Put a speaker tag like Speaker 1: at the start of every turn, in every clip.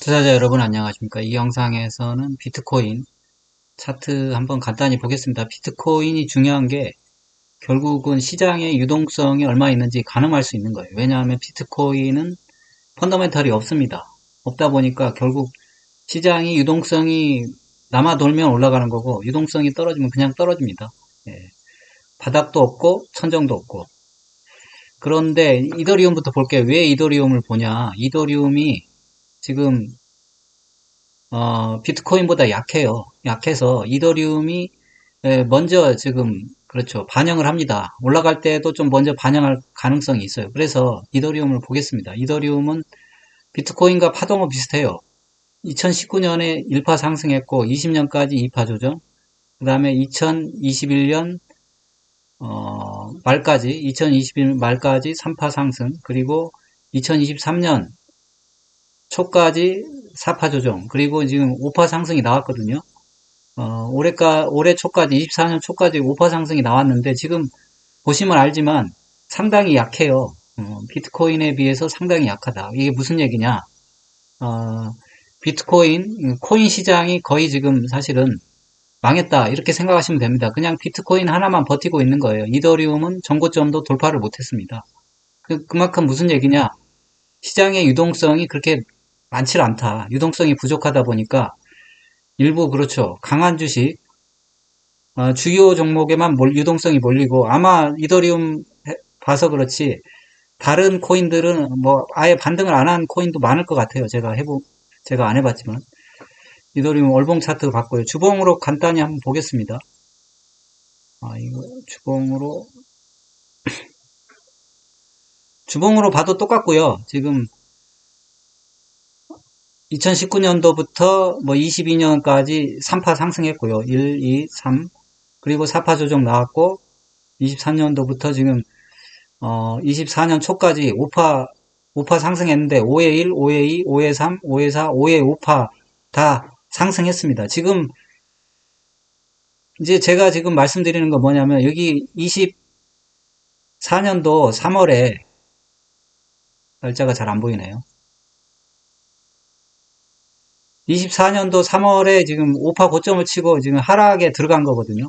Speaker 1: 투자자 여러분 안녕하십니까? 이 영상에서는 비트코인 차트 한번 간단히 보겠습니다. 비트코인이 중요한 게 결국은 시장의 유동성이 얼마 있는지 가늠할 수 있는 거예요. 왜냐하면 비트코인은 펀더멘탈이 없습니다. 없다 보니까 결국 시장이 유동성이 남아 돌면 올라가는 거고 유동성이 떨어지면 그냥 떨어집니다. 예. 바닥도 없고 천정도 없고. 그런데 이더리움부터 볼게요. 왜 이더리움을 보냐? 이더리움이 지금 어, 비트코인보다 약해요. 약해서 이더리움이 먼저 지금 그렇죠 반영을 합니다. 올라갈 때도 좀 먼저 반영할 가능성이 있어요. 그래서 이더리움을 보겠습니다. 이더리움은 비트코인과 파동은 비슷해요. 2019년에 1파 상승했고 20년까지 2파 조정 그 다음에 2021년 어, 말까지 2021년 말까지 3파 상승 그리고 2023년 초까지 4파 조정 그리고 지금 5파 상승이 나왔거든요. 어, 올해가 올해 초까지 24년 초까지 5파 상승이 나왔는데 지금 보시면 알지만 상당히 약해요. 어, 비트코인에 비해서 상당히 약하다. 이게 무슨 얘기냐? 어, 비트코인 코인 시장이 거의 지금 사실은 망했다 이렇게 생각하시면 됩니다. 그냥 비트코인 하나만 버티고 있는 거예요. 이더리움은 정고점도 돌파를 못했습니다. 그, 그만큼 무슨 얘기냐? 시장의 유동성이 그렇게 많지 않다. 유동성이 부족하다 보니까 일부 그렇죠. 강한 주식 어, 주요 종목에만 몰, 유동성이 몰리고 아마 이더리움 봐서 그렇지 다른 코인들은 뭐 아예 반등을 안 한 코인도 많을 것 같아요. 제가 해보 제가 안 해봤지만 이더리움 월봉 차트 봤고요. 주봉으로 간단히 한번 보겠습니다. 아 이거 주봉으로 주봉으로 봐도 똑같고요. 지금 2019년도부터 뭐 22년까지 3파 상승했고요. 1, 2, 3 그리고 4파 조정 나왔고 23년도부터 지금 어 24년 초까지 5파 5파 상승했는데 5에 1, 5에 2, 5에 3, 5에 4, 5에 5파 다 상승했습니다. 지금 이제 제가 지금 말씀드리는 거 뭐냐면 여기 24년도 3월에 날짜가 잘 안 보이네요. 24년도 3월에 지금 5파 고점을 치고 지금 하락에 들어간 거거든요.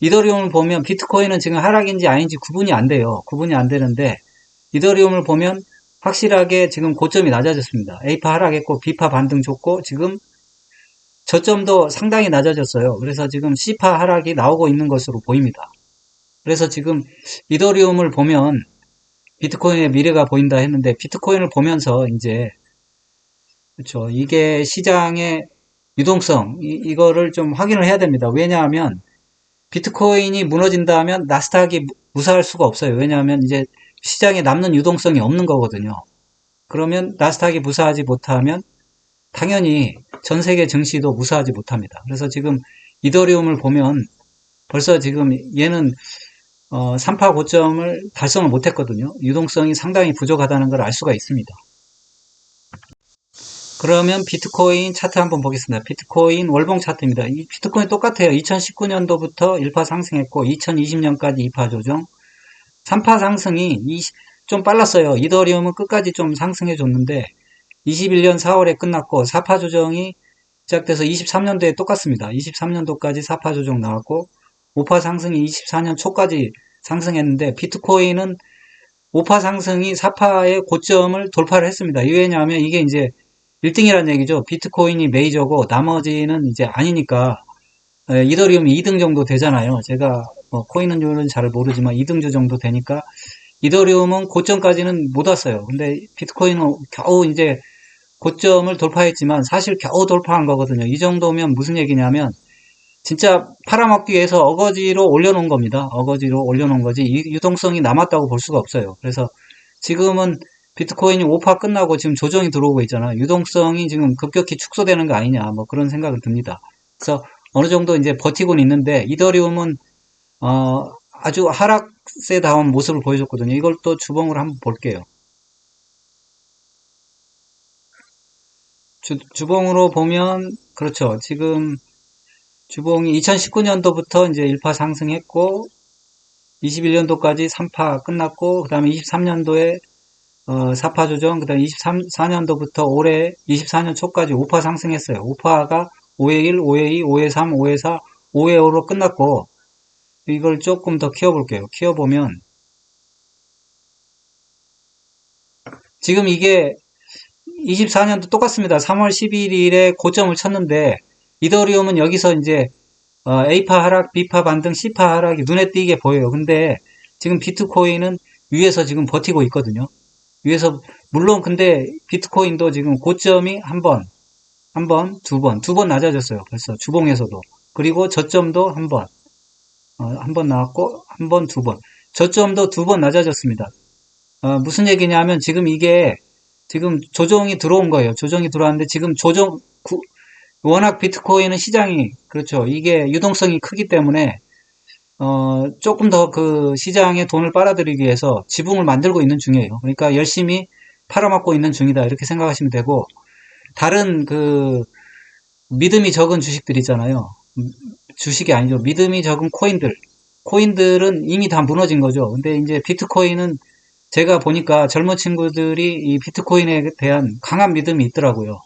Speaker 1: 이더리움을 보면 비트코인은 지금 하락인지 아닌지 구분이 안 돼요. 구분이 안 되는데 이더리움을 보면 확실하게 지금 고점이 낮아졌습니다. A파 하락했고 B파 반등 좋고 지금 저점도 상당히 낮아졌어요. 그래서 지금 C파 하락이 나오고 있는 것으로 보입니다. 그래서 지금 이더리움을 보면 비트코인의 미래가 보인다 했는데 비트코인을 보면서 이제 그렇죠. 이게 시장의 유동성 이, 거를좀 확인을 해야 됩니다. 왜냐하면 비트코인이 무너진다면 나스닥이 무사할 수가 없어요. 왜냐하면 이제 시장에 남는 유동성이 없는 거거든요. 그러면 나스닥이 무사하지 못하면 당연히 전 세계 증시도 무사하지 못합니다. 그래서 지금 이더리움을 보면 벌써 지금 얘는 어, 3파 고점을 달성을 못했거든요. 유동성이 상당히 부족하다는 걸 알 수가 있습니다. 그러면 비트코인 차트 한번 보겠습니다. 비트코인 월봉 차트입니다. 이 비트코인 똑같아요. 2019년도부터 1파 상승했고 2020년까지 2파 조정 3파 상승이 좀 빨랐어요. 이더리움은 끝까지 좀 상승해 줬는데 21년 4월에 끝났고 4파 조정이 시작돼서 23년도에 똑같습니다. 23년도까지 4파 조정 나왔고 5파 상승이 24년 초까지 상승했는데 비트코인은 5파 상승이 4파의 고점을 돌파를 했습니다. 왜냐하면 이게 이제 1등이라는 얘기죠. 비트코인이 메이저고 나머지는 이제 아니니까 이더리움이 2등 정도 되잖아요. 제가 뭐 코인은율은 잘 모르지만 2등주 정도 되니까 이더리움은 고점까지는 못 왔어요. 근데 비트코인은 겨우 이제 고점을 돌파했지만 사실 겨우 돌파한 거거든요. 이 정도면 무슨 얘기냐면 진짜 팔아먹기 위해서 어거지로 올려놓은 겁니다. 어거지로 올려놓은 거지 유동성이 남았다고 볼 수가 없어요. 그래서 지금은 비트코인이 5파 끝나고 지금 조정이 들어오고 있잖아. 유동성이 지금 급격히 축소되는 거 아니냐. 뭐 그런 생각을 듭니다. 그래서 어느 정도 이제 버티고는 있는데 이더리움은 어 아주 하락세다운 모습을 보여줬거든요. 이걸 또 주봉으로 한번 볼게요. 주, 주봉으로 보면 그렇죠. 지금 주봉이 2019년도부터 이제 1파 상승했고 21년도까지 3파 끝났고 그 다음에 23년도에 어, 4파 조정, 그 다음 24년도부터 올해 24년 초까지 5파 상승했어요. 5파가 5회 1, 5회 2, 5회 3, 5회 4, 5회 5로 끝났고, 이걸 조금 더 키워볼게요. 키워보면, 지금 이게 24년도 똑같습니다. 3월 11일에 고점을 쳤는데, 이더리움은 여기서 이제 어, A파 하락, B파 반등, C파 하락이 눈에 띄게 보여요. 근데 지금 비트코인은 위에서 지금 버티고 있거든요. 위에서 물론 근데 비트코인도 지금 고점이 한 번, 한 번, 두 번, 두 번 낮아졌어요. 벌써 주봉에서도. 그리고 저점도 한 번, 어, 한번 나왔고 한 번, 두 번. 저점도 두 번 낮아졌습니다. 어, 무슨 얘기냐면 지금 이게 지금 조정이 들어온 거예요. 조정이 들어왔는데 지금 조정 구, 워낙 비트코인은 시장이 그렇죠. 이게 유동성이 크기 때문에 어, 조금 더 그 시장에 돈을 빨아들이기 위해서 지붕을 만들고 있는 중이에요. 그러니까 열심히 팔아먹고 있는 중이다. 이렇게 생각하시면 되고, 다른 그 믿음이 적은 주식들 있잖아요. 주식이 아니죠. 믿음이 적은 코인들. 코인들은 이미 다 무너진 거죠. 근데 이제 비트코인은 제가 보니까 젊은 친구들이 이 비트코인에 대한 강한 믿음이 있더라고요.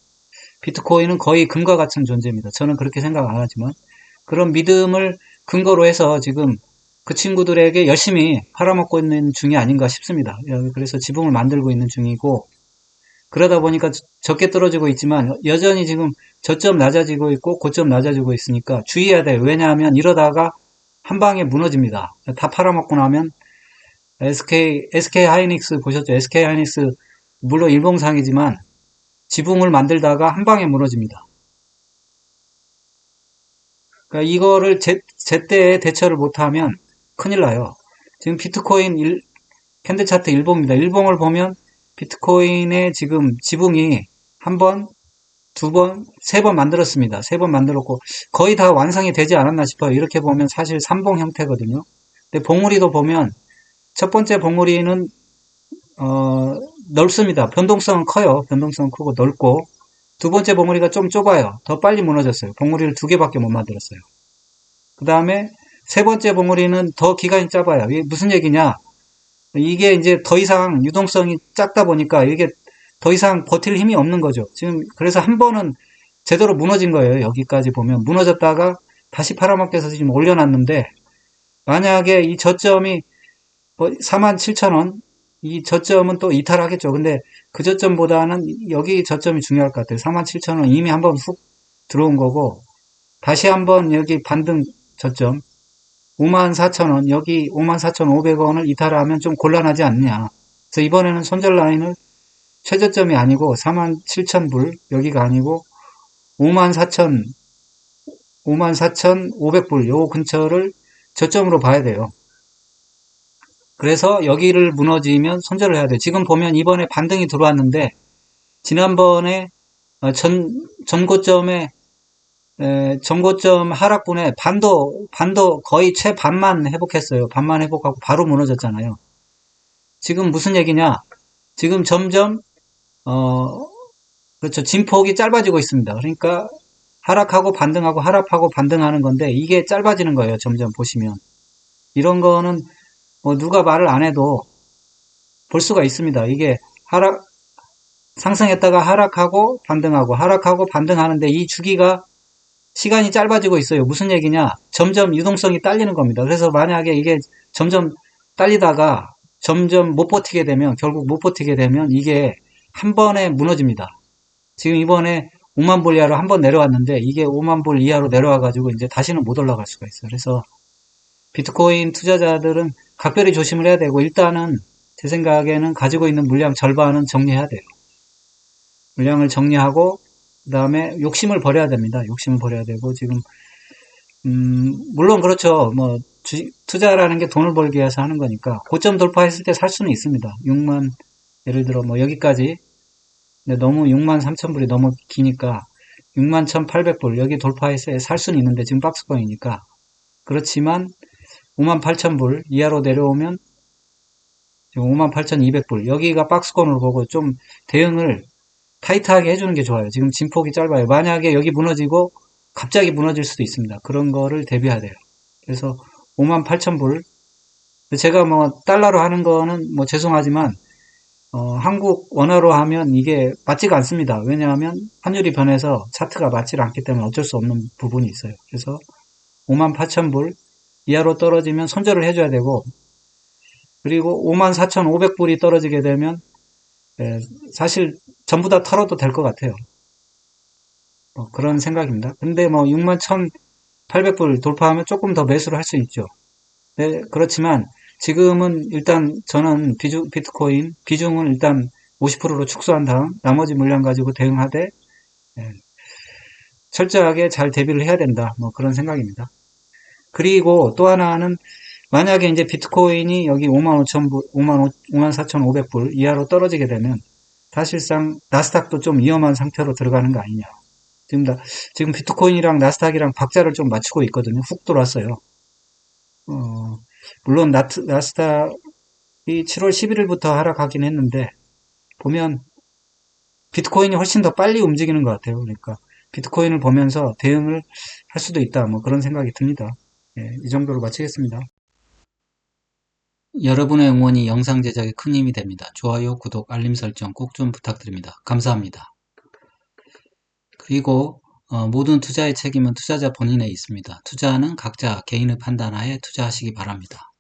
Speaker 1: 비트코인은 거의 금과 같은 존재입니다. 저는 그렇게 생각 안 하지만 그런 믿음을 근거로 해서 지금 그 친구들에게 열심히 팔아먹고 있는 중이 아닌가 싶습니다. 그래서 지붕을 만들고 있는 중이고 그러다 보니까 적게 떨어지고 있지만 여전히 지금 저점 낮아지고 있고 고점 낮아지고 있으니까 주의해야 돼요. 왜냐하면 이러다가 한 방에 무너집니다. 다 팔아먹고 나면 SK SK 하이닉스 보셨죠? SK 하이닉스 물론 일봉상이지만 지붕을 만들다가 한 방에 무너집니다. 그러니까 이거를 제, 제때 대처를 못하면 큰일 나요. 지금 비트코인 일, 캔들 차트 일봉입니다. 일봉을 보면 비트코인의 지금 지붕이 한 번, 두 번, 세 번 만들었습니다. 세 번 만들었고 거의 다 완성이 되지 않았나 싶어요. 이렇게 보면 사실 삼봉 형태거든요. 근데 봉우리도 보면 첫 번째 봉우리는 어, 넓습니다. 변동성은 커요. 변동성은 크고 넓고 두 번째 봉우리가 좀 좁아요. 더 빨리 무너졌어요. 봉우리를 두 개밖에 못 만들었어요. 그 다음에 세 번째 봉우리는 더 기간이 짧아요. 이게 무슨 얘기냐? 이게 이제 더 이상 유동성이 작다 보니까 이게 더 이상 버틸 힘이 없는 거죠. 지금 그래서 한 번은 제대로 무너진 거예요. 여기까지 보면 무너졌다가 다시 팔아먹혀서 지금 올려놨는데 만약에 이 저점이 47,000원 뭐 이 저점은 또 이탈하겠죠. 근데 그 저점보다는 여기 저점이 중요할 것 같아요. 47,000원 이미 한번 훅 들어온 거고 다시 한번 여기 반등 저점 54,000원 여기 54,500원을 이탈하면 좀 곤란하지 않느냐. 그래서 이번에는 손절 라인을 최저점이 아니고 47,000불 여기가 아니고 54,000 54,500불 요 근처를 저점으로 봐야 돼요. 그래서 여기를 무너지면 손절을 해야 돼요. 지금 보면 이번에 반등이 들어왔는데 지난번에 어, 전, 전고점에 에, 전고점 하락분에 반도 반도 거의 최반만 회복했어요. 반만 회복하고 바로 무너졌잖아요. 지금 무슨 얘기냐? 지금 점점 어 그렇죠. 진폭이 짧아지고 있습니다. 그러니까 하락하고 반등하고 하락하고 반등하는 건데 이게 짧아지는 거예요. 점점 보시면 이런 거는 뭐 누가 말을 안 해도 볼 수가 있습니다. 이게 하락, 상승했다가 하락하고 반등하고 하락하고 반등하는데 이 주기가 시간이 짧아지고 있어요. 무슨 얘기냐? 점점 유동성이 딸리는 겁니다. 그래서 만약에 이게 점점 딸리다가 점점 못 버티게 되면 결국 못 버티게 되면 이게 한 번에 무너집니다. 지금 이번에 5만 불 이하로 한 번 내려왔는데 이게 5만 불 이하로 내려와 가지고 이제 다시는 못 올라갈 수가 있어요. 그래서 비트코인 투자자들은 각별히 조심을 해야 되고 일단은 제 생각에는 가지고 있는 물량 절반은 정리해야 돼요. 물량을 정리하고 그 다음에 욕심을 버려야 됩니다. 욕심을 버려야 되고 지금 음, 물론 그렇죠. 뭐 주, 투자라는 게 돈을 벌기 위해서 하는 거니까 고점 돌파했을 때 살 수는 있습니다. 6만 예를 들어 뭐 여기까지 근데 너무 6만 3천 불이 너무 기니까 6만 1,800불 여기 때살 수는 있는데 지금 박스권이니까 그렇지만 58,000불 이하로 내려오면 58,200불 여기가 박스권으로 보고 좀 대응을 타이트하게 해주는 게 좋아요. 지금 진폭이 짧아요. 만약에 여기 무너지고 갑자기 무너질 수도 있습니다. 그런 거를 대비해야 돼요. 그래서 58,000불 제가 뭐 달러로 하는 거는 뭐 죄송하지만 어, 한국 원화로 하면 이게 맞지가 않습니다. 왜냐하면 환율이 변해서 차트가 맞지 않기 때문에 어쩔 수 없는 부분이 있어요. 그래서 58,000불 이하로 떨어지면 손절을 해줘야 되고 그리고 54,500불이 떨어지게 되면 예, 사실 전부 다 털어도 될 것 같아요. 뭐 그런 생각입니다. 근데 뭐 61,800불 돌파하면 조금 더 매수를 할 수 있죠. 네, 그렇지만 지금은 일단 저는 비주, 비트코인 비중은 일단 50%로 축소한 다음 나머지 물량 가지고 대응하되 예, 철저하게 잘 대비를 해야 된다. 뭐 그런 생각입니다. 그리고 또 하나는 만약에 이제 비트코인이 여기 55,000불, 54,500불 이하로 떨어지게 되면 사실상 나스닥도 좀 위험한 상태로 들어가는 거 아니냐. 지금 다, 지금 비트코인이랑 나스닥이랑 박자를 좀 맞추고 있거든요. 훅 돌았어요. 어, 물론 나트, 나스닥이 7월 11일부터 하락하긴 했는데 보면 비트코인이 훨씬 더 빨리 움직이는 것 같아요. 그러니까 비트코인을 보면서 대응을 할 수도 있다. 뭐 그런 생각이 듭니다. 예, 이 정도로 마치겠습니다. 여러분의 응원이 영상 제작에 큰 힘이 됩니다. 좋아요, 구독, 알림 설정 꼭 좀 부탁드립니다. 감사합니다. 그리고 어, 모든 투자의 책임은 투자자 본인에 있습니다. 투자는 각자 개인의 판단하에 투자하시기 바랍니다.